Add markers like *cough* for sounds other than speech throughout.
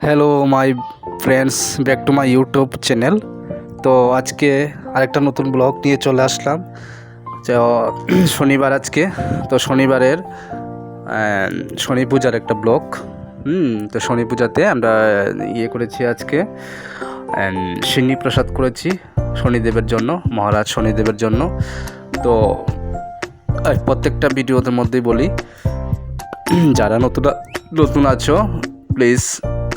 Hello my friends back to my YouTube channel তো আজকে আরেকটা নতুন ব্লগ নিয়ে চলে আসলাম। তো, *clears throat* শনিবার আজকে। তো শনিবারের শনি পূজার একটা ব্লগ। তো শনি পূজাতে আমরা ইয়ে করেছি আজকে। সিন্নি প্রসাদ করেছি শনিদেবের জন্য, মহারাজ শনিদেবের জন্য। তো প্রত্যেকটা ভিডিওদের মধ্যেই বলি, *clears throat* যারা নতুন নতুন আছো প্লিজ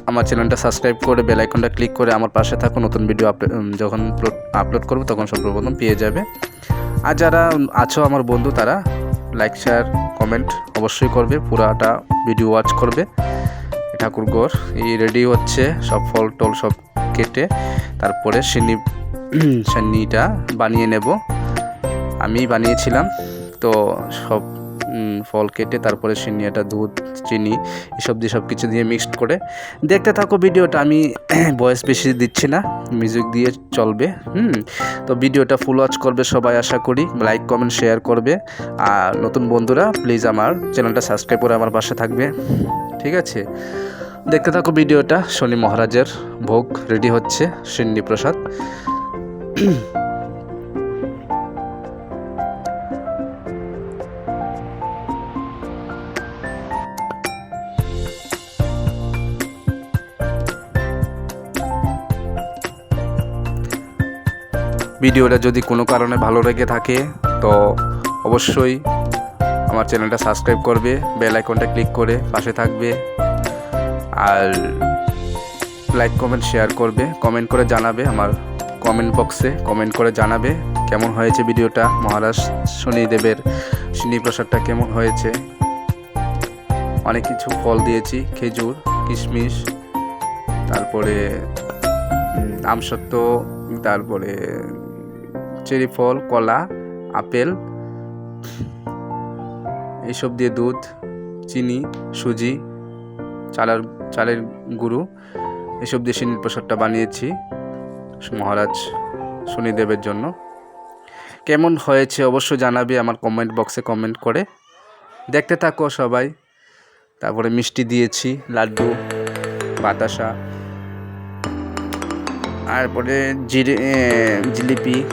আমার চ্যানেলটা সাবস্ক্রাইব করে বেল আইকনটা ক্লিক করে আমার পাশে থাকো। নতুন ভিডিও যখন আপলোড করব, তখন সর্বপ্রথম পেয়ে যাবে। আর যারা আছো আমার বন্ধু, তারা লাইক শেয়ার কমেন্ট অবশ্যই করবে। পুরাটা ভিডিও ওয়াচ করবে। ঠাকুর গোর এই রেডি হচ্ছে। সব ফল টল সব কেটে তারপরে সিন্নি সিন্নিটা বানিয়ে নেব। আমি বানিয়েছিলাম। তো সব ফল কেটে তারপরে সিন্নিয়াটা দুধ, চিনি, এসব দিয়ে সব কিছু দিয়ে মিক্সড করে। দেখতে থাকো ভিডিওটা, আমি *clears throat* ভয়েস বেশি দিচ্ছি না মিউজিক দিয়ে চলবে, হুম। তো ভিডিওটা ফুল ওয়াচ করবে সবাই, আশা করি। লাইক কমেন্ট শেয়ার করবে। আর নতুন বন্ধুরা প্লিজ আমার চ্যানেলটা সাবস্ক্রাইব করে আমার পাশে থাকবে। ঠিক আছে? দেখতে থাকো ভিডিওটা, শনি মহারাজের ভোগ রেডি হচ্ছে, সিন্নি প্রসাদ। *clears throat* ভিডিওটা যদি কোনো কারণে ভালো লেগে থাকে, তো অবশ্যই আমার চ্যানেলটা সাবস্ক্রাইব করবে, বেল আইকনটা ক্লিক করে পাশে থাকবে। আর লাইক, কমেন্ট, শেয়ার করবে, কমেন্ট করে জানাবে আমার কমেন্ট বক্সে, কমেন্ট করে জানাবে কেমন হয়েছে ভিডিওটা, মহারাজ শনিদেবের শনি প্রসাদটা কেমন হয়েছে। অনেক কিছু ফল দিয়েছি, খেজুর, কিশমিশ, তারপরে আমসত্ত্ব তারপরে চেরি ফল, কলা, আপেল এইসব দিয়ে দুধ, চিনি, সুজি, চালের চালের গুঁড়ো, এসব দিয়ে সিন্নির প্রসাদটা বানিয়েছি মহারাজ শনিদেবের জন্য। কেমন হয়েছে অবশ্যই জানাবে আমার কমেন্ট বক্সে কমেন্ট করে। দেখতে থাকো সবাই। তারপরে মিষ্টি দিয়েছি, লাড্ডু, বাতাসা। তারপরে জিরে জিলিপি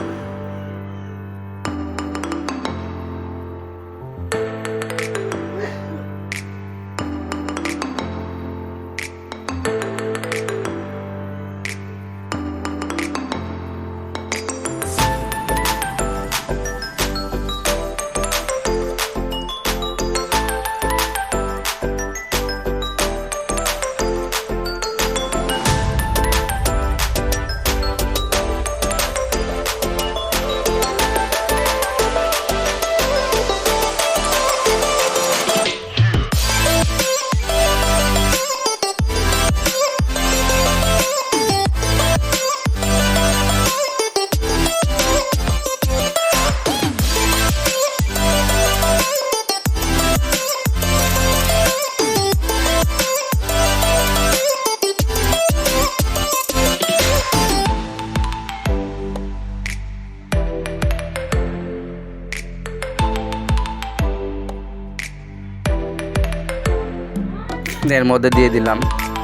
এর মধ্যে দিয়ে দিলাম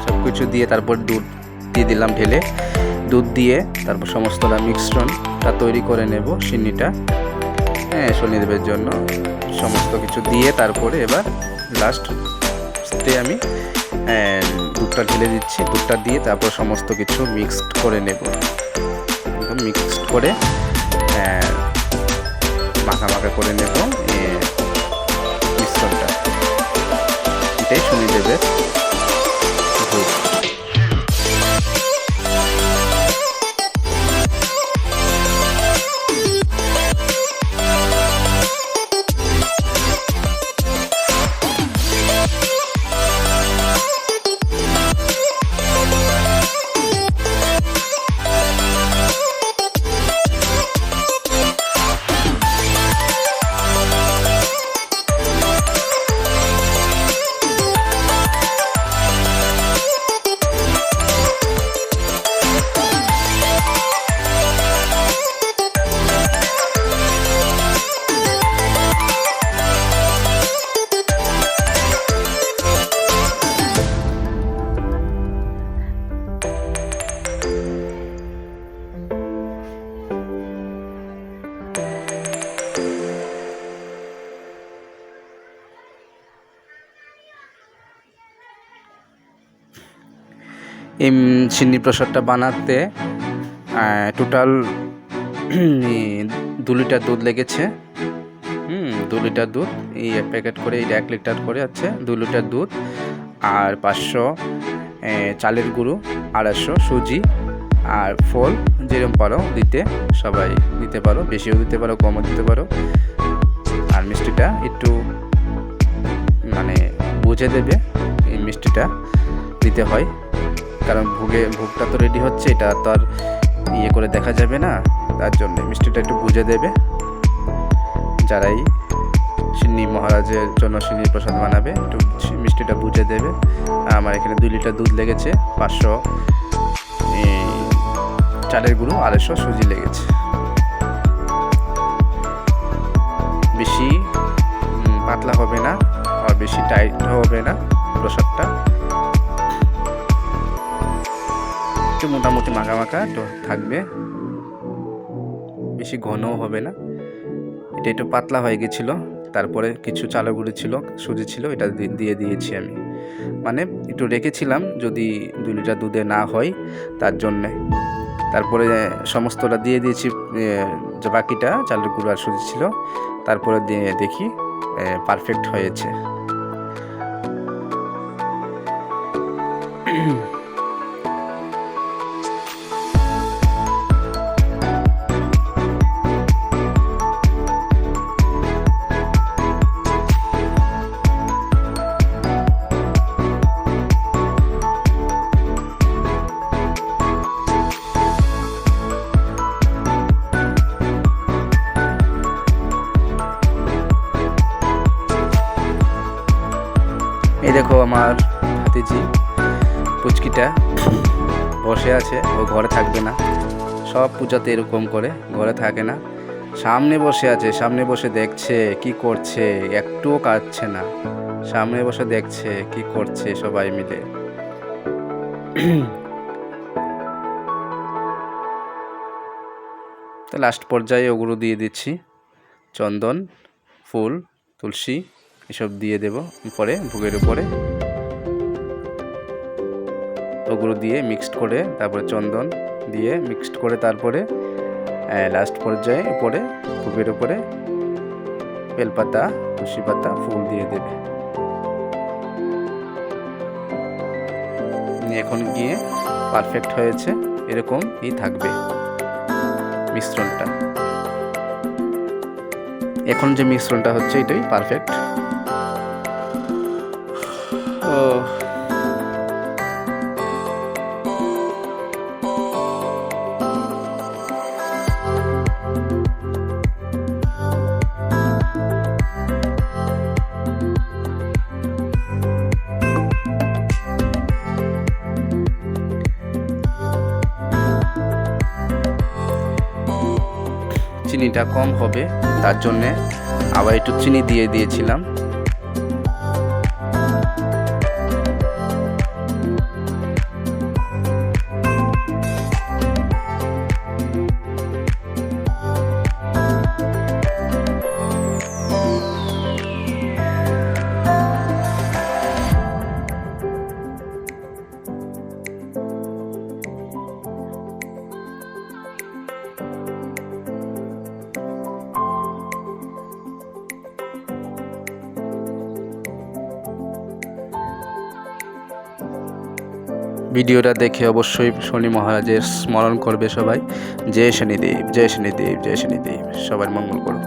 সব কিছু দিয়ে তারপর দুধ দিয়ে দিলাম ঢেলে। দুধ দিয়ে তারপর সমস্তটা মিশ্রণটা তৈরি করে নেব সিন্নিটা। হ্যাঁ শনিদেবের জন্য সমস্ত কিছু দিয়ে তারপরে এবার লাস্টতে আমি দুধটা ঢেলে দিচ্ছি। দুধটা দিয়ে তারপর সমস্ত কিছু মিক্সড করে নেব। একদম মিক্সড করে মাখা মাখা করে নেব মিশ্রণটা। এটাই শনিদেবের এই সিন্নি প্রসাদটা বানাতে টোটাল দু লিটার দুধ লেগেছে। হুম, দু লিটার দুধ, এই এক প্যাকেট করে, এই এক লিটার করে আছে, দু লিটার দুধ আর পাঁচশো চালের গুঁড়ো, আড়াইশো, সুজি আর ফল যেরকম পারো দিতে, সবাই দিতে পারো, বেশিও দিতে পারো, কমও দিতে পারো। আর মিষ্টিটা একটু মানে বুঝে দেবে, এই মিষ্টিটা দিতে হয়। কারণ ভোগে, ভোগটা তো রেডি হচ্ছে, এটা তো আর ইয়ে করে দেখা যাবে না, তার জন্য। মিষ্টিটা একটু বুঝে দেবে। যারাই সিন্নি মহারাজের জন্য সিন্নি প্রসাদ বানাবে, একটু মিষ্টিটা বুঝে দেবে। আমার এখানে দুই লিটার দুধ লেগেছে, পাঁচশো চালের গুঁড়ো, আড়াইশো সুজি লেগেছে। বেশি পাতলা হবে না, আর বেশি টাইট হবে না প্রসাদটা। একটু মোটামুটি মাখা মাখা থাকবে। বেশি ঘনও হবে না। এটা একটু পাতলা হয়ে গেছিল, তারপরে কিছু চালের গুঁড়ি ছিল, সুজি ছিল, এটা দিয়ে দিয়েছি আমি। মানে একটু রেখেছিলাম যদি দু লিটার দুধে না হয় তার জন্যে। তারপরে সমস্তটা দিয়ে দিয়েছি যে বাকিটা, চালের গুঁড়ো আর সুজি ছিল, তারপরে দিয়ে দেখি পারফেক্ট হয়েছে। দেখো আমার ভাতিজি, পুচকিটা বসে আছে, ও ঘরে থাকবে না। সব পূজাতে এরকম করে ঘরে থাকে না। সামনে বসে আছে, সামনে বসে দেখছে কি করছে, একটুও কাটছে না। সামনে বসে দেখছে কি করছে সবাই মিলে। লাস্ট পর্যায়ে ওগুলো দিয়ে দিচ্ছি। চন্দন, ফুল, তুলসী। এসব দিয়ে দেব পরে ভোগের উপরে। ওগুলো দিয়ে মিক্সড করে, তারপরে চন্দন দিয়ে মিক্সড করে তারপরে লাস্ট পর্যায়ে উপরে, ভোগের উপরে বেলপাতা তুলসী পাতা ফুল দিয়ে দেবে। এখন গিয়ে পারফেক্ট হয়েছে, এরকমই থাকবে মিশ্রণটা। এখন যে মিশ্রণটা হচ্ছে, এটাই পারফেক্ট চিনিটা কম হবে তার জন্যে আবার একটু চিনি দিয়ে দিয়েছিলাম। ভিডিওটা দেখে অবশ্যই শনি মহারাজের স্মরণ করবে সবাই। জয় শনিদেব জয় শনিদেব জয় শনিদেব, সবার মঙ্গল করো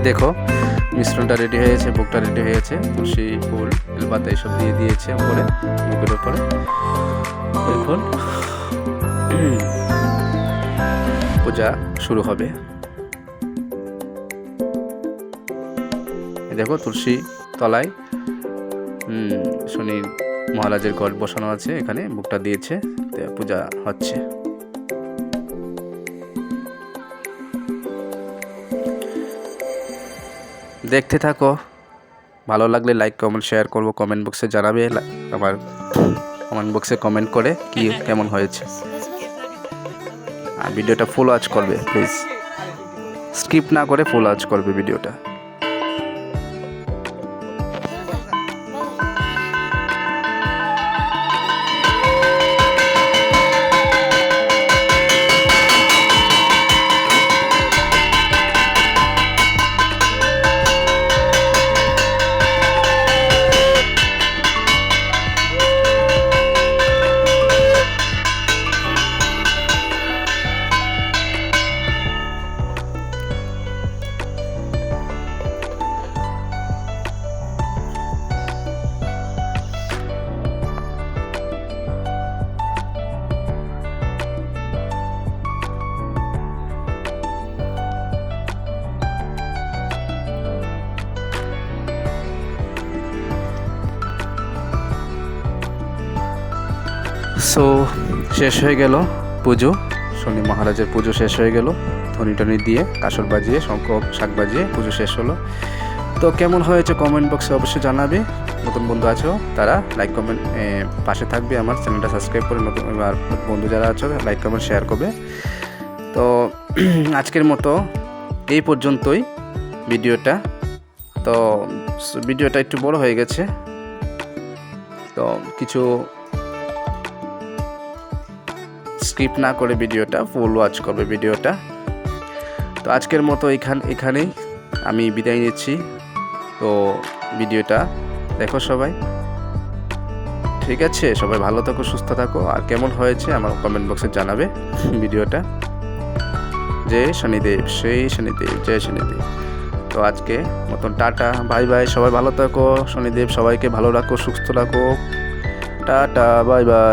এই দেখো মিশ্রণটা রেডি হয়েছে বুকটা রেডি হয়েছে তুলসী ফুল বেলপাতা এসব দিয়ে দিয়েছে উপরে বুকের উপরে। এখন পূজা শুরু হবে। দেখো তুলসী তলায় হুম, শনি মহারাজের গড় বসানো আছে এখানে বুকটা দিয়েছে পূজা হচ্ছে। দেখতে থাকো। ভালো লাগলে লাইক কমেন্ট শেয়ার করব। কমেন্ট বক্সে জানাবে আমার কমেন্ট বক্সে কমেন্ট করে কি, কেমন হয়েছে। আর ভিডিওটা ফুল ওয়াচ করবে প্লিজ স্কিপ না করে ফুল ওয়াচ করবে ভিডিওটা সো শেষ হয়ে গেল পুজো। শনি মহারাজের পুজো শেষ হয়ে গেল। ধনি টনি দিয়ে কাসর বাজিয়ে শঙ্খ শাক বাজিয়ে পুজো শেষ হলো। তো কেমন হয়েছে কমেন্ট বক্সে অবশ্যই জানাবে। নতুন বন্ধু আছো তারা লাইক কমেন্ট পাশে থাকবে আমার চ্যানেলটা সাবস্ক্রাইব করে নতুন, আর বন্ধু যারা আছো লাইক কমেন্ট শেয়ার করবে। তো *clears throat* আজকের মতো এই পর্যন্তই ভিডিওটা। তো ভিডিওটা একটু বড় হয়ে গেছে। তো কিছু স্কিপ না করে ভিডিওটা ফুল ওয়াচ করবে ভিডিওটা। তো আজকের মতো এখান, এখানেই আমি বিদায় নিচ্ছি। তো ভিডিওটা দেখো সবাই। ঠিক আছে, সবাই ভালো থাকো, সুস্থ থাকো। আর কেমন হয়েছে আমার কমেন্ট বক্সে জানাবে ভিডিওটা। জয় শনিদেব, সেই শনিদেব, জয় শনিদেব। তো আজকে মতন টাটা বাই বাই সবাই ভালো থাকো, শনিদেব সবাইকে ভালো রাখো, সুস্থ রাখো। Tata bye bye